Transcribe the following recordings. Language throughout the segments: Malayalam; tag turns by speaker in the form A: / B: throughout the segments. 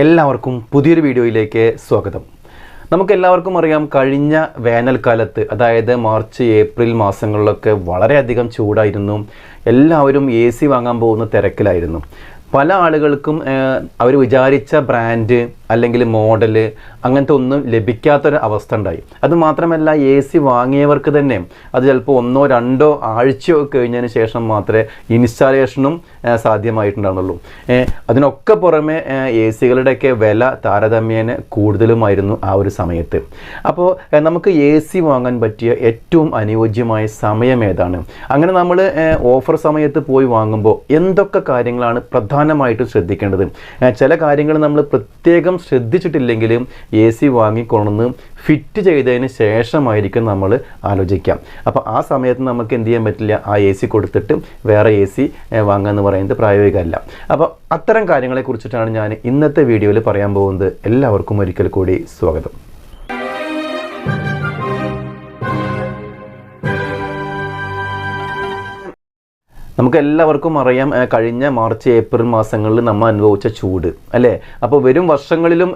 A: എല്ലാവർക്കും പുതിയൊരു വീഡിയോയിലേക്ക് സ്വാഗതം. നമുക്ക് എല്ലാവർക്കും അറിയാം കഴിഞ്ഞ വേനൽക്കാലത്ത് അതായത് മാർച്ച് ഏപ്രിൽ മാസങ്ങളിലൊക്കെ വളരെയധികം ചൂടായിരുന്നു. എല്ലാവരും എ സി വാങ്ങാൻ പോകുന്ന തിരക്കിലായിരുന്നു. പല ആളുകൾക്കും അവർ വിചാരിച്ച ബ്രാൻഡ് അല്ലെങ്കിൽ മോഡൽ അങ്ങനത്തെ ഒന്നും ലഭിക്കാത്തൊരു അവസ്ഥ ഉണ്ടായി. അത് മാത്രമല്ല എ സി വാങ്ങിയവർക്ക് തന്നെ അത് ചിലപ്പോൾ ഒന്നോ രണ്ടോ ആഴ്ചയോ കഴിഞ്ഞതിന് ശേഷം മാത്രമേ ഇൻസ്റ്റാളേഷനും സാധ്യമായിട്ടുണ്ടാകുന്നുള്ളൂ അതിനൊക്കെ പുറമെ എ സികളുടെയൊക്കെ വില താരതമ്യേന കൂടുതലുമായിരുന്നു ആ ഒരു സമയത്ത്. അപ്പോൾ നമുക്ക് എ സി വാങ്ങാൻ പറ്റിയ ഏറ്റവും അനുയോജ്യമായ സമയം ഏതാണ്? അങ്ങനെ നമ്മൾ ഓഫർ സമയത്ത് പോയി വാങ്ങുമ്പോൾ എന്തൊക്കെ കാര്യങ്ങളാണ് പ്രധാനമായിട്ടും ശ്രദ്ധിക്കേണ്ടത്? ചില കാര്യങ്ങൾ നമ്മൾ പ്രത്യേകം ശ്രദ്ധിച്ചിട്ടില്ലെങ്കിലും എ സി വാങ്ങിക്കൊണ്ടുവന്ന് ഫിറ്റ് ചെയ്തതിന് ശേഷമായിരിക്കും നമ്മൾ ആലോചിക്കാം അപ്പോൾ ആ സമയത്ത് നമുക്ക് എന്ത് ചെയ്യാൻ പറ്റില്ല? ആ എ സി കൊടുത്തിട്ട് വേറെ എ സി വാങ്ങുക എന്ന് പറയുന്നത് പ്രായോഗികമല്ല. അപ്പോൾ അത്തരം കാര്യങ്ങളെ കുറിച്ചിട്ടാണ് ഞാൻ ഇന്നത്തെ വീഡിയോയിൽ പറയാൻ പോകുന്നത്. എല്ലാവർക്കും ഒരിക്കൽ കൂടി സ്വാഗതം. നമുക്ക് എല്ലാവർക്കും അറിയാം കഴിഞ്ഞ മാർച്ച് ഏപ്രിൽ മാസങ്ങളിൽ നമ്മൾ അനുഭവിച്ച ചൂട് അല്ലേ? അപ്പോൾ വരും വർഷങ്ങളിലും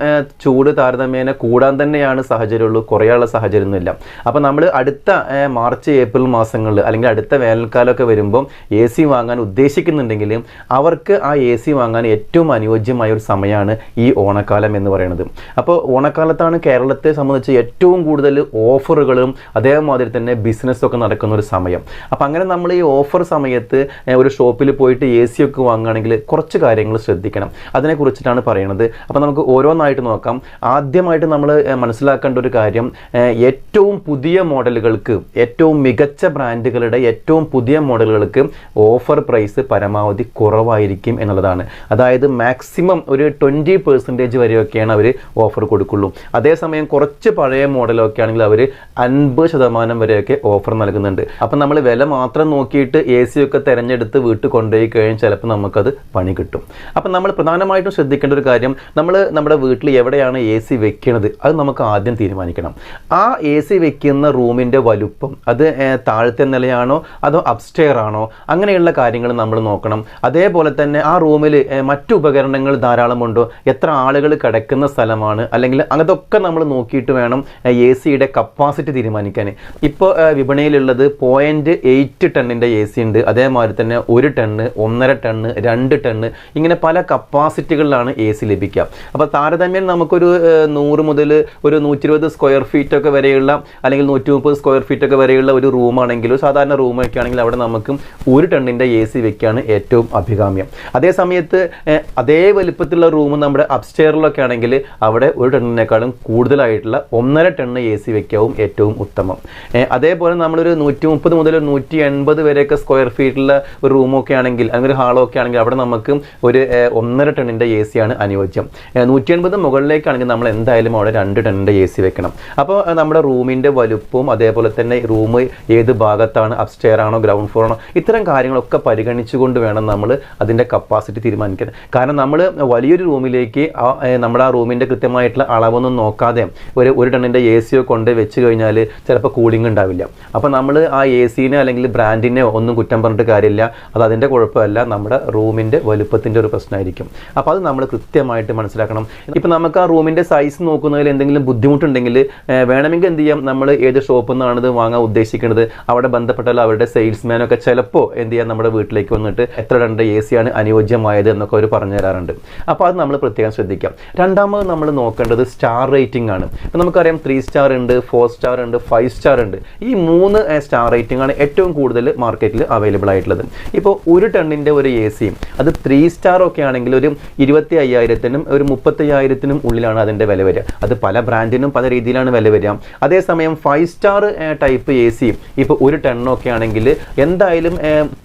A: ചൂട് താരതമ്യേന കൂടാൻ തന്നെയാണ് സാഹചര്യമുള്ളൂ കുറയാനുള്ള സാഹചര്യമൊന്നുമില്ല. അപ്പോൾ നമ്മൾ അടുത്ത മാർച്ച് ഏപ്രിൽ മാസങ്ങളിൽ അല്ലെങ്കിൽ അടുത്ത വേനൽക്കാലമൊക്കെ വരുമ്പോൾ എ സി വാങ്ങാൻ ഉദ്ദേശിക്കുന്നുണ്ടെങ്കിൽ അവർക്ക് ആ എ സി വാങ്ങാൻ ഏറ്റവും അനുയോജ്യമായ ഒരു സമയമാണ് ഈ ഓണക്കാലം എന്ന് പറയുന്നത്. അപ്പോൾ ഓണക്കാലത്താണ് കേരളത്തെ സംബന്ധിച്ച് ഏറ്റവും കൂടുതൽ ഓഫറുകളും അതേമാതിരി തന്നെ ബിസിനസ്സൊക്കെ നടക്കുന്ന ഒരു സമയം. അപ്പോൾ അങ്ങനെ നമ്മൾ ഈ ഓഫർ സമയത്ത് ഒരു ഷോപ്പിൽ പോയിട്ട് എ സി ഒക്കെ വാങ്ങുകയാണെങ്കിൽ കുറച്ച് കാര്യങ്ങൾ ശ്രദ്ധിക്കണം. അതിനെക്കുറിച്ചിട്ടാണ് പറയുന്നത് അപ്പോൾ നമുക്ക് ഓരോന്നായിട്ട് നോക്കാം. ആദ്യമായിട്ട് നമ്മൾ മനസ്സിലാക്കേണ്ട ഒരു കാര്യം ഏറ്റവും പുതിയ മോഡലുകൾക്ക് ഏറ്റവും മികച്ച ബ്രാൻഡുകളുടെ ഏറ്റവും പുതിയ മോഡലുകൾക്ക് ഓഫർ പ്രൈസ് പരമാവധി കുറവായിരിക്കും എന്നുള്ളതാണ്. അതായത് മാക്സിമം ഒരു ട്വന്റി പെർസെന്റേജ് വരെയൊക്കെയാണ് അവർ ഓഫർ കൊടുക്കുള്ളൂ. അതേസമയം കുറച്ച് പഴയ മോഡലൊക്കെ ആണെങ്കിൽ അവർ അൻപത് ശതമാനം വരെയൊക്കെ ഓഫർ നൽകുന്നുണ്ട്. അപ്പം നമ്മൾ വില മാത്രം നോക്കിയിട്ട് എ സി ഒക്കെ തിരഞ്ഞെടുത്ത് വീട്ടിൽ കൊണ്ടുപോയി കഴിഞ്ഞാൽ ചിലപ്പോൾ നമുക്കത് പണി കിട്ടും. അപ്പം നമ്മൾ പ്രധാനമായിട്ടും ശ്രദ്ധിക്കേണ്ട ഒരു കാര്യം നമ്മൾ നമ്മുടെ വീട്ടിൽ എവിടെയാണ് എ സി വെക്കുന്നത് അത് നമുക്ക് ആദ്യം തീരുമാനിക്കണം. ആ എ സി വെക്കുന്ന റൂമിന്റെ വലുപ്പം അത് താഴത്തെ നിലയാണോ അതോ അപ്സ്റ്റെയർ ആണോ അങ്ങനെയുള്ള കാര്യങ്ങൾ നമ്മൾ നോക്കണം. അതേപോലെ തന്നെ ആ റൂമിൽ മറ്റു ഉപകരണങ്ങൾ ധാരാളമുണ്ടോ എത്ര ആളുകൾ കിടക്കുന്ന സ്ഥലമാണ് അല്ലെങ്കിൽ അതൊക്കെ നമ്മൾ നോക്കിയിട്ട് വേണം എ സിയുടെ കപ്പാസിറ്റി തീരുമാനിക്കാൻ. ഇപ്പോൾ വിപണിയിലുള്ളത് പോയിന്റ് എയ്റ്റ് ടണ്ണിന്റെ എ സി ഉണ്ട്. അതേമാതിരി തന്നെ ഒരു ടണ്ണ് ഒന്നര ടണ്ണ് രണ്ട് ടണ്ണ് ഇങ്ങനെ പല കപ്പാസിറ്റികളിലാണ് എ സി ലഭിക്കുക. അപ്പോൾ താരതമ്യം നമുക്കൊരു നൂറ് മുതൽ ഒരു നൂറ്റി ഇരുപത് സ്ക്വയർ ഫീറ്റ് ഒക്കെ വരെയുള്ള അല്ലെങ്കിൽ നൂറ്റി മുപ്പത് സ്ക്വയർ ഫീറ്റ് ഒക്കെ വരെയുള്ള ഒരു റൂമാണെങ്കിലും സാധാരണ റൂമൊക്കെ ആണെങ്കിൽ അവിടെ നമുക്ക് ഒരു ടണ്ണിന്റെ എ സി വെക്കുകയാണ് ഏറ്റവും അഭികാമ്യം. അതേ സമയത്ത് അതേ വലിപ്പത്തിലുള്ള റൂം നമ്മുടെ അപ്സ്റ്റെയറിലൊക്കെ ആണെങ്കിൽ അവിടെ ഒരു ടണ്ണിനേക്കാളും കൂടുതലായിട്ടുള്ള ഒന്നര ടണ്ണ് എ സി വെക്കാവും ഏറ്റവും ഉത്തമം. അതേപോലെ നമ്മളൊരു നൂറ്റി മുപ്പത് മുതൽ നൂറ്റി എൺപത് വരെയൊക്കെ സ്ക്വയർ ഫീറ്റുള്ള ഒരു റൂമൊക്കെ ആണെങ്കിൽ അല്ലെങ്കിൽ ഒരു ഹാളോ ഒക്കെ ആണെങ്കിൽ അവിടെ നമുക്ക് ഒരു ഒന്നര ടണ്ണിന്റെ എ ആണ് അനുയോജ്യം. നൂറ്റി എൺപത് മുകളിലേക്കാണെങ്കിൽ നമ്മൾ എന്തായാലും അവിടെ രണ്ട് ടണ്ണിന്റെ എ സി വെക്കണം. അപ്പോൾ നമ്മുടെ റൂമിന്റെ വലുപ്പവും അതേപോലെ തന്നെ റൂം ഏത് ഭാഗത്താണ് അപ്സ്റ്റെയർ ആണോ ഗ്രൗണ്ട് ഫ്ലോർ ആണോ ഇത്തരം കാര്യങ്ങളൊക്കെ പരിഗണിച്ചുകൊണ്ട് വേണം നമ്മൾ അതിന്റെ കപ്പാസിറ്റി തീരുമാനിക്കാൻ. കാരണം നമ്മൾ വലിയൊരു റൂമിലേക്ക് നമ്മുടെ ആ റൂമിന്റെ കൃത്യമായിട്ടുള്ള അളവൊന്നും നോക്കാതെ ഒരു ഒരു ടണ്ണിന്റെ എ സിയോ കൊണ്ട് വെച്ച് കഴിഞ്ഞാൽ ചിലപ്പോൾ കൂളിംഗ് ഉണ്ടാവില്ല. അപ്പോൾ നമ്മൾ ആ എ സിനെ അല്ലെങ്കിൽ ബ്രാൻഡിനെ ഒന്നും കുറ്റം പറഞ്ഞിട്ട് കാര്യമില്ല. അത് അതിന്റെ കുഴപ്പമല്ല. നമ്മുടെ റൂമിന്റെ വലുപ്പത്തിന്റെ ഒരു പ്രശ്നമായിരിക്കും. അപ്പോൾ അത് നമ്മൾ കൃത്യമായിട്ട് മനസ്സിലാക്കണം. ഇപ്പോൾ നമുക്ക് ആ റൂമിന്റെ സൈസ് നോക്കുന്നതിൽ എന്തെങ്കിലും ബുദ്ധിമുട്ടുണ്ടെങ്കിൽ വേണമെങ്കിൽ എന്ത് ചെയ്യാം? നമ്മൾ ഏത് ഷോപ്പിൽ നിന്നാണ് ഇത് വാങ്ങാൻ ഉദ്ദേശിക്കുന്നത്? അവിടെ ബന്ധപ്പെട്ടാൽ അവരുടെ സെയിൽസ്മാനൊക്കെ ചിലപ്പോൾ എന്ത് ചെയ്യാം? നമ്മുടെ വീട്ടിലേക്ക് വന്നിട്ട് എത്ര രണ്ട് എ സിയാണ് അനുയോജ്യമായത് എന്നൊക്കെ അവർ പറഞ്ഞു തരാറുണ്ട്. അപ്പോൾ അത് നമ്മൾ പ്രത്യേകം ശ്രദ്ധിക്കാം. രണ്ടാമത് നമ്മൾ നോക്കേണ്ടത് സ്റ്റാർ റേറ്റിംഗ് ആണ്. ഇപ്പം നമുക്കറിയാം ത്രീ സ്റ്റാർ ഉണ്ട് ഫോർ സ്റ്റാർ ഉണ്ട് ഫൈവ് സ്റ്റാർ ഉണ്ട്. ഈ മൂന്ന് സ്റ്റാർ റേറ്റിംഗ് ആണ് ഏറ്റവും കൂടുതൽ മാർക്കറ്റിൽ അവൈലബിൾ ആയിട്ടുള്ളത്. ഇപ്പോൾ ഒരു ടണ്ണിന്റെ ഒരു എ സിയും അത് ത്രീ സ്റ്റാർ ഒക്കെ ആണെങ്കിൽ ഒരു ഇരുപത്തി അയ്യായിരത്തിനും ഒരു മുപ്പത്തയ്യായിരത്തിനും ഉള്ളിലാണ് അതിന്റെ വില വരിക. അത് പല ബ്രാൻഡിനും പല രീതിയിലാണ് വില വരിക. അതേസമയം ഫൈവ് സ്റ്റാർ ടൈപ്പ് എ സിയും ഇപ്പോൾ ഒരു ടണ്ണൊക്കെ ആണെങ്കിൽ എന്തായാലും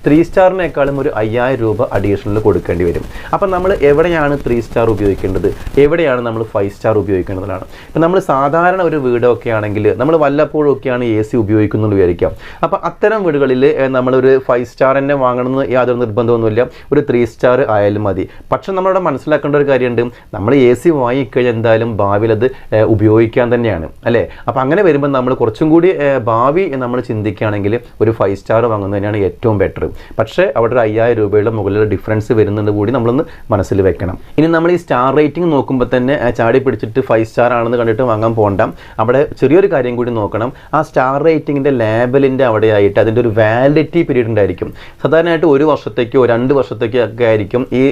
A: ത്രീ സ്റ്റാറിനേക്കാളും ഒരു അയ്യായിരം രൂപ അഡീഷണൽ കൊടുക്കേണ്ടി വരും. അപ്പം നമ്മൾ എവിടെയാണ് ത്രീ സ്റ്റാർ ഉപയോഗിക്കേണ്ടത്? എവിടെയാണ് നമ്മൾ ഫൈവ് സ്റ്റാർ ഉപയോഗിക്കേണ്ടതാണ് ഇപ്പം നമ്മൾ സാധാരണ ഒരു വീടൊക്കെ ആണെങ്കിൽ നമ്മൾ വല്ലപ്പോഴും ഒക്കെയാണ് എ സി ഉപയോഗിക്കുന്നത് വിചാരിക്കാം അപ്പം അത്തരം വീടുകളിൽ നമ്മളൊരു ഫൈവ് സ്റ്റാർ തന്നെ വാങ്ങണമെന്ന് യാതൊരു നിർബന്ധമൊന്നുമില്ല. ഒരു ത്രീ സ്റ്റാർ ആയാലും മതി. പക്ഷെ നമ്മളിവിടെ മനസ്സിലാക്കേണ്ട ഒരു കാര്യമുണ്ട്. നമ്മൾ എ സി വാങ്ങിക്കഴിഞ്ഞാൽ എന്തായാലും ഭാവിയിൽ അത് ഉപയോഗിക്കാൻ തന്നെയാണ്. അല്ലേ? അപ്പോൾ അങ്ങനെ വരുമ്പോൾ നമ്മൾ കുറച്ചും കൂടി ഭാവി നമ്മൾ ചിന്തിക്കുകയാണെങ്കിൽ ഒരു ഫൈവ് സ്റ്റാർ വാങ്ങുന്നത് തന്നെയാണ് ഏറ്റവും ബെറ്റർ പക്ഷേ അവിടെ ഒരു അയ്യായിരം രൂപയുടെ മുകളിൽ ഡിഫറൻസ് വരുന്നുണ്ട് കൂടി നമ്മളൊന്ന് മനസ്സിൽ വെക്കണം. ഇനി നമ്മൾ ഈ സ്റ്റാർ റേറ്റിംഗ് നോക്കുമ്പോൾ തന്നെ ചാടി പിടിച്ചിട്ട് ഫൈവ് സ്റ്റാർ ആണെന്ന് കണ്ടിട്ട് വാങ്ങാൻ പോകണ്ട അവിടെ ചെറിയൊരു കാര്യം കൂടി നോക്കണം. ആ സ്റ്റാർ റേറ്റിംഗിന്റെ ലേബലിന്റെ അവിടെയായിട്ട് അതിന്റെ ഒരു വാലിഡിറ്റി പീരീഡ് ഉണ്ടായിരിക്കും. സാധാരണയായിട്ട് ഒരു വർഷത്തേക്കോ രണ്ട് വർഷത്തേക്കോ ഒക്കെ ആയിരിക്കും ഈ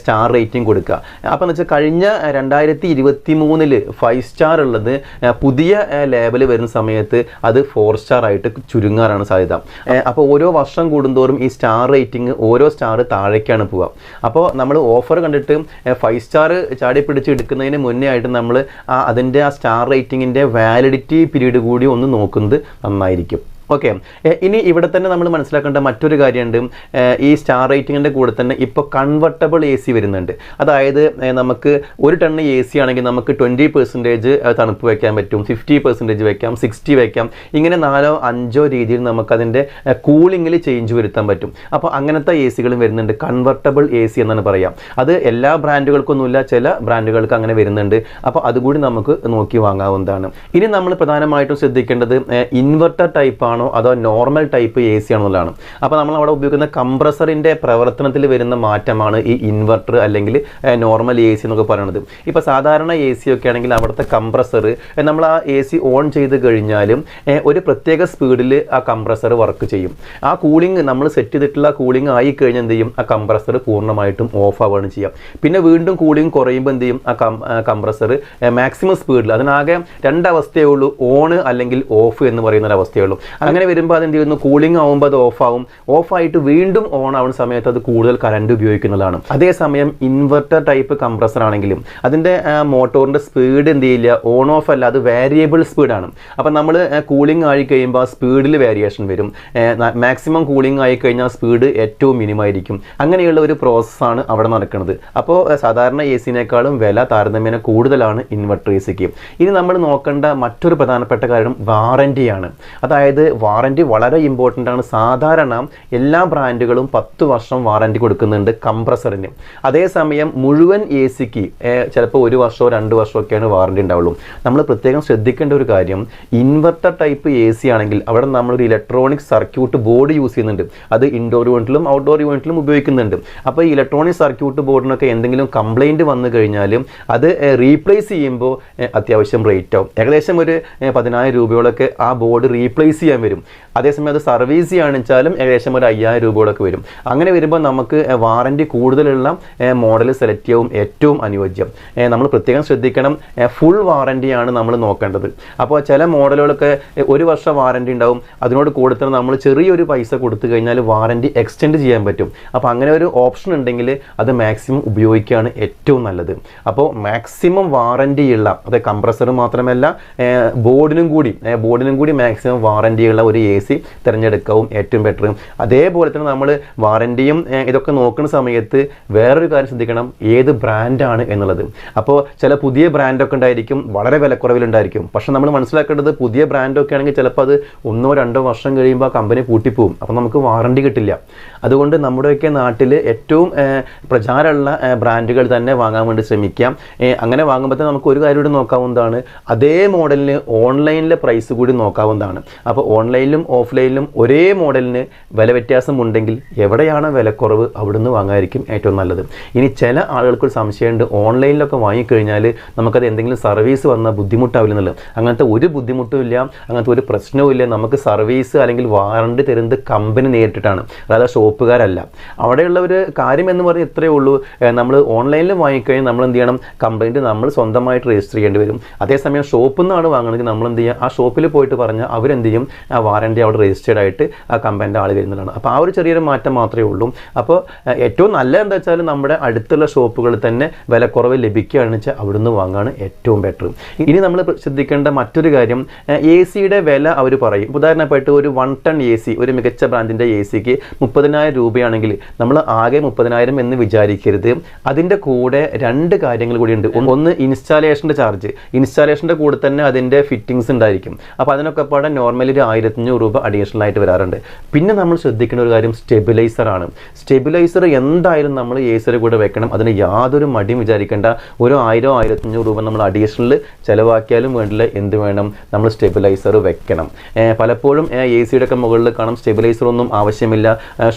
A: സ്റ്റാർ റേറ്റിംഗ് കൊടുക്കുക. അപ്പോൾ എന്ന് വെച്ചാൽ കഴിഞ്ഞ രണ്ടായിരത്തി ഇരുപത്തി മൂന്നിൽ ഫൈവ് സ്റ്റാർ ഉള്ളത് പുതിയ ലേബൽ വരുന്ന സമയത്ത് അത് ഫോർ സ്റ്റാർ ആയിട്ട് ചുരുങ്ങാറാണ് സാധ്യത. അപ്പോൾ ഓരോ വർഷം കൂടുന്തോറും ഈ സ്റ്റാർ റേറ്റിംഗ് ഓരോ സ്റ്റാർ താഴേക്കാണ് പോവുക അപ്പോൾ നമ്മൾ ഓഫർ കണ്ടിട്ട് ഫൈവ് സ്റ്റാർ ചാടി പിടിച്ച് എടുക്കുന്നതിന് മുന്നേ ആയിട്ട് നമ്മൾ അതിന്റെ ആ സ്റ്റാർ റേറ്റിംഗിന്റെ വാലിഡിറ്റി പീരീഡ് കൂടി ഒന്ന് നോക്കുന്നത് നന്നായിരിക്കും. ഓക്കെ ഇനി ഇവിടെ തന്നെ നമ്മൾ മനസ്സിലാക്കേണ്ട മറ്റൊരു കാര്യമുണ്ട്. ഈ സ്റ്റാർ റേറ്റിങ്ങിന്റെ കൂടെ തന്നെ ഇപ്പോൾ കൺവെർട്ടബിൾ എ സി വരുന്നുണ്ട്. അതായത് നമുക്ക് ഒരു ടൺ എ സി ആണെങ്കിൽ നമുക്ക് ട്വന്റി പെർസെന്റേജ് തണുപ്പ് വയ്ക്കാൻ പറ്റും. ഫിഫ്റ്റി പെർസെന്റേജ് വയ്ക്കാം സിക്സ്റ്റി വയ്ക്കാം ഇങ്ങനെ നാലോ അഞ്ചോ രീതിയിൽ നമുക്കതിന്റെ കൂളിങ്ങിൽ ചേഞ്ച് വരുത്താൻ പറ്റും. അപ്പോൾ അങ്ങനത്തെ എ സികളും വരുന്നുണ്ട്. കൺവെർട്ടബിൾ എ സി എന്നാണ് പറയാം. അത് എല്ലാ ബ്രാൻഡുകൾക്കൊന്നുമില്ല ചില ബ്രാൻഡുകൾക്ക് അങ്ങനെ വരുന്നുണ്ട്. അപ്പോൾ അതുകൂടി നമുക്ക് നോക്കി വാങ്ങാവുന്നതാണ്. ഇനി നമ്മൾ പ്രധാനമായിട്ടും ശ്രദ്ധിക്കേണ്ടത് ഇൻവെർട്ടർ ടൈപ്പ് ആണോ അതോ നോർമൽ ടൈപ്പ് എ സി ആണോ എന്നുള്ളതാണ് അപ്പോൾ നമ്മൾ അവിടെ ഉപയോഗിക്കുന്ന കംപ്രസറിന്റെ പ്രവർത്തനത്തിൽ വരുന്ന മാറ്റമാണ് ഈ ഇൻവെർട്ടർ അല്ലെങ്കിൽ നോർമൽ എ സി എന്നൊക്കെ പറയുന്നത് ഇപ്പോൾ സാധാരണ എ സി ഒക്കെ ആണെങ്കിൽ അവിടുത്തെ കംപ്രസർ നമ്മൾ ആ എ സി ഓൺ ചെയ്ത് കഴിഞ്ഞാലും ഒരു പ്രത്യേക സ്പീഡിൽ ആ കംപ്രസർ വർക്ക് ചെയ്യും. ആ കൂളിംഗ് നമ്മൾ സെറ്റ് ചെയ്തിട്ടുള്ള കൂളിംഗ് ആയി കഴിഞ്ഞാൽ എന്ത് ചെയ്യും? ആ കംപ്രസർ പൂർണമായിട്ടും ഓഫ് ആവുകയാണ് ചെയ്യാം. പിന്നെ വീണ്ടും കൂളിംഗ് കുറയുമ്പോൾ എന്ത് ചെയ്യും? ആ കംപ്രസർ മാക്സിമം സ്പീഡിൽ അതിനാകെ രണ്ടവസ്ഥയേ ഉള്ളൂ ഓണ് അല്ലെങ്കിൽ ഓഫ് എന്ന് പറയുന്ന ഒരു അവസ്ഥയേ ഉള്ളൂ. അങ്ങനെ വരുമ്പോൾ അത് എന്ത് ചെയ്യുന്നു? കൂളിംഗ് ആവുമ്പോൾ അത് ഓഫ് ആവും. ഓഫ് ആയിട്ട് വീണ്ടും ഓൺ ആവുന്ന സമയത്ത് അത് കൂടുതൽ കറണ്ട് ഉപയോഗിക്കുന്നതാണ്. അതേസമയം ഇൻവെർട്ടർ ടൈപ്പ് കംപ്രസർ ആണെങ്കിലും അതിന്റെ മോട്ടോറിന്റെ സ്പീഡ് എന്ത് ചെയ്യില്ല? ഓൺ ഓഫ് അല്ല അത് വേരിയബിൾ സ്പീഡാണ് അപ്പം നമ്മൾ കൂളിംഗ് ആയി കഴിയുമ്പോൾ ആ സ്പീഡിൽ വേരിയേഷൻ വരും. മാക്സിമം കൂളിംഗ് ആയി കഴിഞ്ഞാൽ സ്പീഡ് ഏറ്റവും മിനിമം ആയിരിക്കും. അങ്ങനെയുള്ള ഒരു പ്രോസസ്സാണ് അവിടെ നടക്കുന്നത്. അപ്പോൾ സാധാരണ എ സിനേക്കാളും വില താരതമ്യേന കൂടുതലാണ് ഇൻവെർട്ടർ എ സിക്ക് ഇനി നമ്മൾ നോക്കേണ്ട മറ്റൊരു പ്രധാനപ്പെട്ട കാര്യം വാറന്റിയാണ് അതായത് വാറന്റി വളരെ ഇമ്പോർട്ടന്റ് ആണ്. സാധാരണ എല്ലാ ബ്രാൻഡുകളും പത്ത് വർഷം വാറന്റി കൊടുക്കുന്നുണ്ട് കംപ്രസറിന് അതേസമയം മുഴുവൻ എ സിക്ക് ചിലപ്പോൾ ഒരു വർഷമോ രണ്ട് വർഷമോ ഒക്കെയാണ് വാറന്റി ഉണ്ടാവുള്ളൂ. നമ്മൾ പ്രത്യേകം ശ്രദ്ധിക്കേണ്ട ഒരു കാര്യം ഇൻവെർട്ടർ ടൈപ്പ് എ സി ആണെങ്കിൽ അവിടെ നമ്മളൊരു ഇലക്ട്രോണിക് സർക്യൂട്ട് ബോർഡ് യൂസ് ചെയ്യുന്നുണ്ട്. അത് ഇൻഡോർ യൂണിറ്റിലും ഔട്ട്ഡോർ യൂണിറ്റിലും ഉപയോഗിക്കുന്നുണ്ട്. അപ്പോൾ ഈ ഇലക്ട്രോണിക് സർക്യൂട്ട് ബോർഡിനൊക്കെ എന്തെങ്കിലും കംപ്ലൈന്റ് വന്നു കഴിഞ്ഞാലും അത് റീപ്ലേസ് ചെയ്യുമ്പോൾ അത്യാവശ്യം റേറ്റ് ആവും. ഏകദേശം ഒരു പതിനായിരം രൂപയോളൊക്കെ ആ ബോർഡ് റീപ്ലേസ് ചെയ്യാൻ വരും. അതേസമയം അത് സർവീസ് ചെയ്യുകയാണെന്ന് വെച്ചാലും ഏകദേശം ഒരു അയ്യായിരം രൂപയോടൊക്കെ വരും. അങ്ങനെ വരുമ്പോൾ നമുക്ക് വാറന്റി കൂടുതലുള്ള മോഡൽ സെലക്ട് ചെയ്യാവും ഏറ്റവും അനുയോജ്യം. നമ്മൾ പ്രത്യേകം ശ്രദ്ധിക്കണം ഫുൾ വാറന്റിയാണ് നമ്മൾ നോക്കേണ്ടത്. അപ്പോൾ ചില മോഡലുകളൊക്കെ ഒരു വർഷം വാറന്റി ഉണ്ടാവും. അതിനോട് കൂടെ തന്നെ നമ്മൾ ചെറിയൊരു പൈസ കൊടുത്തു കഴിഞ്ഞാൽ വാറന്റി എക്സ്റ്റെൻഡ് ചെയ്യാൻ പറ്റും. അപ്പോൾ അങ്ങനെ ഒരു ഓപ്ഷൻ ഉണ്ടെങ്കിൽ അത് മാക്സിമം ഉപയോഗിക്കുകയാണ് ഏറ്റവും നല്ലത്. അപ്പോൾ മാക്സിമം വാറന്റിയുള്ള അത് കംപ്രസർ മാത്രമല്ല ബോർഡിനും കൂടി ബോർഡിനും കൂടി മാക്സിമം വാറന്റിയുള്ള ഒരു എ സി തിരഞ്ഞെടുക്കാവും ഏറ്റവും ബെറ്റർ അതേപോലെ തന്നെ നമ്മൾ വാറന്റിയും ഇതൊക്കെ നോക്കുന്ന സമയത്ത് വേറൊരു കാര്യം ശ്രദ്ധിക്കണം ഏത് ബ്രാൻഡാണ് എന്നുള്ളത്. അപ്പോൾ ചില പുതിയ ബ്രാൻഡൊക്കെ ഉണ്ടായിരിക്കും വളരെ വിലക്കുറവിലുണ്ടായിരിക്കും. പക്ഷെ നമ്മൾ മനസ്സിലാക്കേണ്ടത് പുതിയ ബ്രാൻഡൊക്കെ ആണെങ്കിൽ ചിലപ്പോൾ അത് ഒന്നോ രണ്ടോ വർഷം കഴിയുമ്പോൾ ആ കമ്പനി പൂട്ടിപ്പോവും. അപ്പോൾ നമുക്ക് വാറണ്ടി കിട്ടില്ല. അതുകൊണ്ട് നമ്മുടെയൊക്കെ നാട്ടിൽ ഏറ്റവും പ്രചാരമുള്ള ബ്രാൻഡുകൾ തന്നെ വാങ്ങാൻ വേണ്ടി ശ്രമിക്കാം. അങ്ങനെ വാങ്ങുമ്പോൾ തന്നെ നമുക്ക് ഒരു കാര്യം കൂടി നോക്കാവുന്നതാണ്. അതേ മോഡലിന് ഓൺലൈനിലെ പ്രൈസ് കൂടി നോക്കാവുന്നതാണ്. അപ്പോൾ ഓൺലൈനിലും ഓഫ്ലൈനിലും ഒരേ മോഡലിന് വില വ്യത്യാസം ഉണ്ടെങ്കിൽ എവിടെയാണ് വിലക്കുറവ് അവിടുന്ന് വാങ്ങാതിരിക്കും ഏറ്റവും നല്ലത്. ഇനി ചില ആളുകൾക്ക് ഒരു സംശയമുണ്ട്. ഓൺലൈനിലൊക്കെ വാങ്ങിക്കഴിഞ്ഞാൽ നമുക്കത് എന്തെങ്കിലും സർവീസ് വന്നാൽ ബുദ്ധിമുട്ടാവില്ലെന്നുള്ളത് അങ്ങനത്തെ ഒരു ബുദ്ധിമുട്ടും ഇല്ല അങ്ങനത്തെ ഒരു പ്രശ്നവും ഇല്ല. നമുക്ക് സർവീസ് അല്ലെങ്കിൽ വാറണ്ടി തരുന്നത് കമ്പനി നേരിട്ടിട്ടാണ്. അതായത് ഷോപ്പുകാരല്ല. അവിടെയുള്ള ഒരു കാര്യം എന്ന് പറഞ്ഞാൽ ഇത്രയേ ഉള്ളൂ. നമ്മൾ ഓൺലൈനിൽ വാങ്ങിക്കഴിഞ്ഞാൽ നമ്മൾ എന്ത് ചെയ്യണം? കംപ്ലൈന്റ് നമ്മൾ സ്വന്തമായിട്ട് രജിസ്റ്റർ ചെയ്യേണ്ടി വരും. അതേസമയം ഷോപ്പിൽ നിന്നാണ് വാങ്ങണമെങ്കിൽ നമ്മൾ എന്ത് ചെയ്യുക ആ ഷോപ്പിൽ പോയിട്ട് പറഞ്ഞാൽ അവരെന്ത് ചെയ്യും? ആ വാറണ്ടി അവിടെ രജിസ്റ്റേഡ് ആയിട്ട് ആ കമ്പനിന്റെ ആൾ വരുന്നതാണ്. അപ്പോൾ ആ ഒരു ചെറിയൊരു മാറ്റം മാത്രമേ ഉള്ളൂ. അപ്പോൾ ഏറ്റവും നല്ല എന്താ വെച്ചാൽ നമ്മുടെ അടുത്തുള്ള ഷോപ്പുകളിൽ തന്നെ വിലക്കുറവ് ലഭിക്കുകയാണെന്ന് വെച്ചാൽ അവിടുന്ന് വാങ്ങാണ് ഏറ്റവും ബെറ്റർ ഇനി നമ്മൾ ശ്രദ്ധിക്കേണ്ട മറ്റൊരു കാര്യം എ സിയുടെ വില അവർ പറയും. ഉദാഹരണമായിട്ട് ഒരു വൺ ടൺ എ സി ഒരു മികച്ച ബ്രാൻഡിന്റെ എ സിക്ക് മുപ്പതിനായിരം രൂപയാണെങ്കിൽ നമ്മൾ ആകെ മുപ്പതിനായിരം എന്ന് വിചാരിക്കരുത്. അതിന്റെ കൂടെ രണ്ട് കാര്യങ്ങൾ കൂടിയുണ്ട് ഒന്ന് ഇൻസ്റ്റാലേഷന്റെ ചാർജ് ഇൻസ്റ്റാലേഷന്റെ കൂടെ തന്നെ അതിന്റെ ഫിറ്റിങ്സ് ഉണ്ടായിരിക്കും. അപ്പോൾ അതിനൊക്കെ പാടെ നോർമലി ഒരു ആയിരം ആയിരത്തഞ്ഞൂറ് രൂപ അഡീഷണൽ ആയിട്ട് വരാറുണ്ട്. പിന്നെ നമ്മൾ ശ്രദ്ധിക്കേണ്ട ഒരു കാര്യം സ്റ്റെബിലൈസർ ആണ്. സ്റ്റെബിലൈസർ എന്തായാലും നമ്മൾ സിയുടെ കൂടെ വെക്കണം. അതിന് യാതൊരു മടിയും വിചാരിക്കേണ്ട. ഒരു ആയിരം ആയിരത്തഞ്ഞൂറ് രൂപ നമ്മൾ അഡീഷണൽ ചിലവാക്കിയാലും വേണ്ടില്ല. എന്ത് വേണം? നമ്മൾ സ്റ്റെബിലൈസർ വെക്കണം. പലപ്പോഴും എ സിയുടെ ഒക്കെ മുകളിൽ കാണാം സ്റ്റെബിലൈസർ ഒന്നും ആവശ്യമില്ല.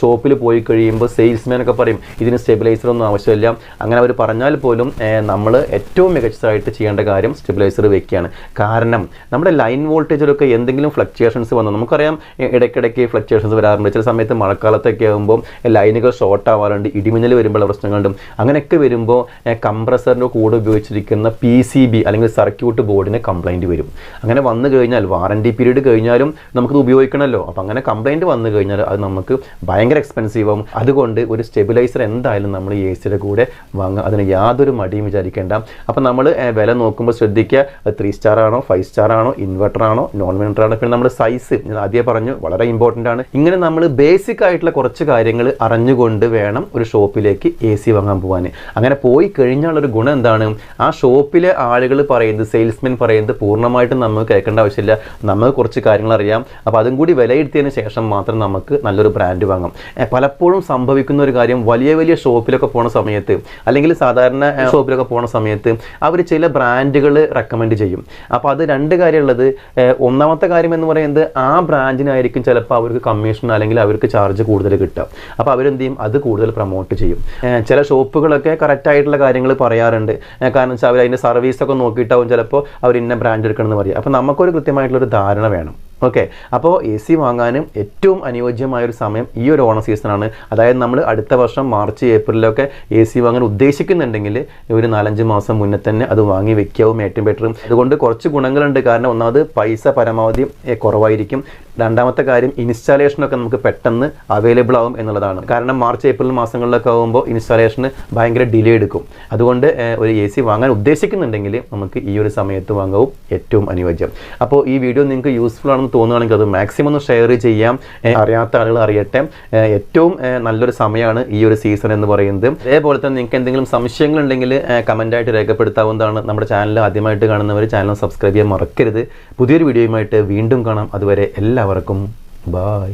A: ഷോപ്പിൽ പോയി കഴിയുമ്പോൾ സെയിൽസ്മാൻ ഒക്കെ പറയും ഇതിന് സ്റ്റെബിലൈസർ ഒന്നും ആവശ്യമില്ല. അങ്ങനെ അവർ പറഞ്ഞാൽ പോലും നമ്മൾ ഏറ്റവും മികച്ചതായിട്ട് ചെയ്യേണ്ട കാര്യം സ്റ്റെബിലൈസർ വെക്കുകയാണ് കാരണം നമ്മുടെ ലൈൻ വോൾട്ടേജിലൊക്കെ എന്തെങ്കിലും ഫ്ലക്ച്വേഷൻസ് വന്നു. നമുക്കറിയാം ഇടയ്ക്കിടയ്ക്ക് ഫ്ലക്ച്വേഷൻസ് വരാറുണ്ട്. ചില സമയത്ത് മഴക്കാലത്തൊക്കെ ആകുമ്പോൾ ലൈനുകൾ ഷോർട്ട് ആവാറുണ്ട് ഇടിമിന്നൽ വരുമ്പോഴുള്ള പ്രശ്നങ്ങളുണ്ട്. അങ്ങനെയൊക്കെ വരുമ്പോൾ കംപ്രസറിന്റെ കൂടെ ഉപയോഗിച്ചിരിക്കുന്ന പി സി ബി അല്ലെങ്കിൽ സർക്യൂട്ട് ബോർഡിന് കംപ്ലൈന്റ് വരും. അങ്ങനെ വന്നു കഴിഞ്ഞാൽ വാറണ്ടി പീരീഡ് കഴിഞ്ഞാലും നമുക്കത് ഉപയോഗിക്കണമല്ലോ. അപ്പോൾ അങ്ങനെ കംപ്ലൈന്റ് വന്നു കഴിഞ്ഞാൽ അത് നമുക്ക് ഭയങ്കര എക്സ്പെൻസീവ് അതുകൊണ്ട് ഒരു സ്റ്റെബിലൈസർ എന്തായാലും നമ്മൾ എ സിയുടെ കൂടെ വാങ്ങുക. അതിന് യാതൊരു മടിയും വിചാരിക്കേണ്ട. അപ്പോൾ നമ്മൾ വില നോക്കുമ്പോൾ ശ്രദ്ധിക്കുക. ത്രീ സ്റ്റാർ ആണോ ഫൈവ് സ്റ്റാർ ആണോ ഇൻവെർട്ടർ ആണോ നോൺ ഇൻവെർട്ടർ ആണോ. പിന്നെ നമ്മൾ സൈസ് ഞാൻ ആദ്യം പറഞ്ഞു വളരെ ഇമ്പോർട്ടന്റ് ആണ്. ഇങ്ങനെ നമ്മൾ ബേസിക് ആയിട്ടുള്ള കുറച്ച് കാര്യങ്ങൾ അറിഞ്ഞുകൊണ്ട് വേണം ഒരു ഷോപ്പിലേക്ക് എ സി വാങ്ങാൻ പോകാൻ അങ്ങനെ പോയി കഴിഞ്ഞാൽ ഒരു ഗുണം എന്താണ്? ആ ഷോപ്പിലെ ആളുകൾ പറയുന്നത് സെയിൽസ്മെൻ പറയുന്നത് പൂർണമായിട്ടും നമുക്ക് കേൾക്കേണ്ട ആവശ്യമില്ല. നമുക്ക് കുറച്ച് കാര്യങ്ങൾ അറിയാം. അപ്പോൾ അതും കൂടി വിലയിരുത്തിയതിന് ശേഷം മാത്രം നമുക്ക് നല്ലൊരു ബ്രാൻഡ് വാങ്ങാം. പലപ്പോഴും സംഭവിക്കുന്ന ഒരു കാര്യം വലിയ വലിയ ഷോപ്പിലൊക്കെ പോണ സമയത്ത് അല്ലെങ്കിൽ സാധാരണ ഷോപ്പിലൊക്കെ പോണ സമയത്ത് അവർ ചില ബ്രാൻഡുകൾ റെക്കമെൻഡ് ചെയ്യും. അപ്പോൾ അത് രണ്ട് കാര്യമുള്ളത്. ഒന്നാമത്തെ കാര്യം എന്ന് പറയുന്നത് ആ ബ്രാഞ്ചിനായിരിക്കും ചിലപ്പോൾ അവർക്ക് കമ്മീഷൻ അല്ലെങ്കിൽ അവർക്ക് ചാർജ് കൂടുതൽ കിട്ടുക. അപ്പോൾ അവരെന്ത് ചെയ്യും? അത് കൂടുതൽ പ്രൊമോട്ട് ചെയ്യും. ചില ഷോപ്പുകളൊക്കെ കറക്റ്റായിട്ടുള്ള കാര്യങ്ങൾ പറയാറുണ്ട്. കാരണം വെച്ചാൽ അവർ അതിന്റെ സർവീസൊക്കെ നോക്കിയിട്ടാവും ചിലപ്പോൾ അവർ ഇന്ന ബ്രാൻഡ് എടുക്കണമെന്ന് പറയും. അപ്പോൾ നമുക്കൊരു കൃത്യമായിട്ടുള്ളൊരു ധാരണ വേണം. ഓക്കെ അപ്പോൾ എ സി വാങ്ങാനും ഏറ്റവും അനുയോജ്യമായ ഒരു സമയം ഈ ഒരു ഓണ സീസണാണ് അതായത് നമ്മൾ അടുത്ത വർഷം മാർച്ച് ഏപ്രിലൊക്കെ എ സി വാങ്ങാൻ ഉദ്ദേശിക്കുന്നുണ്ടെങ്കിൽ ഒരു നാലഞ്ച് മാസം മുന്നേ തന്നെ അത് വാങ്ങി വെക്കാവും ഏറ്റവും ബെറ്ററും അതുകൊണ്ട് കുറച്ച് ഗുണങ്ങളുണ്ട്. കാരണം ഒന്നാമത് പൈസ പരമാവധി കുറവായിരിക്കും. രണ്ടാമത്തെ കാര്യം ഇൻസ്റ്റാളേഷനൊക്കെ നമുക്ക് പെട്ടെന്ന് അവൈലബിൾ ആവും എന്നുള്ളതാണ്. കാരണം മാർച്ച് ഏപ്രിൽ മാസങ്ങളിലൊക്കെ ആകുമ്പോൾ ഇൻസ്റ്റാളേഷന് ഭയങ്കര ഡിലേ എടുക്കും. അതുകൊണ്ട് ഒരു എ സി വാങ്ങാൻ ഉദ്ദേശിക്കുന്നുണ്ടെങ്കിൽ നമുക്ക് ഈ ഒരു സമയത്ത് വാങ്ങാവും ഏറ്റവും അനുയോജ്യം. അപ്പോൾ ഈ വീഡിയോ നിങ്ങൾക്ക് യൂസ്ഫുൾ ആണെന്ന് തോന്നുകയാണെങ്കിൽ അത് മാക്സിമം ഒന്ന് ഷെയർ ചെയ്യാം. അറിയാത്ത ആളുകൾ അറിയട്ടെ. ഏറ്റവും നല്ലൊരു സമയമാണ് ഈ ഒരു സീസൺ എന്ന് പറയുന്നത്. അതേപോലെ തന്നെ നിങ്ങൾക്ക് എന്തെങ്കിലും സംശയങ്ങളുണ്ടെങ്കിൽ കമന്റായിട്ട് രേഖപ്പെടുത്താവുന്നതാണ് നമ്മുടെ ചാനൽ ആദ്യമായിട്ട് കാണുന്നവർ ചാനൽ സബ്സ്ക്രൈബ് ചെയ്യാൻ മറക്കരുത്. പുതിയൊരു വീഡിയോയുമായിട്ട് വീണ്ടും കാണാം. അതുവരെ എല്ലാവർക്കും ബായ്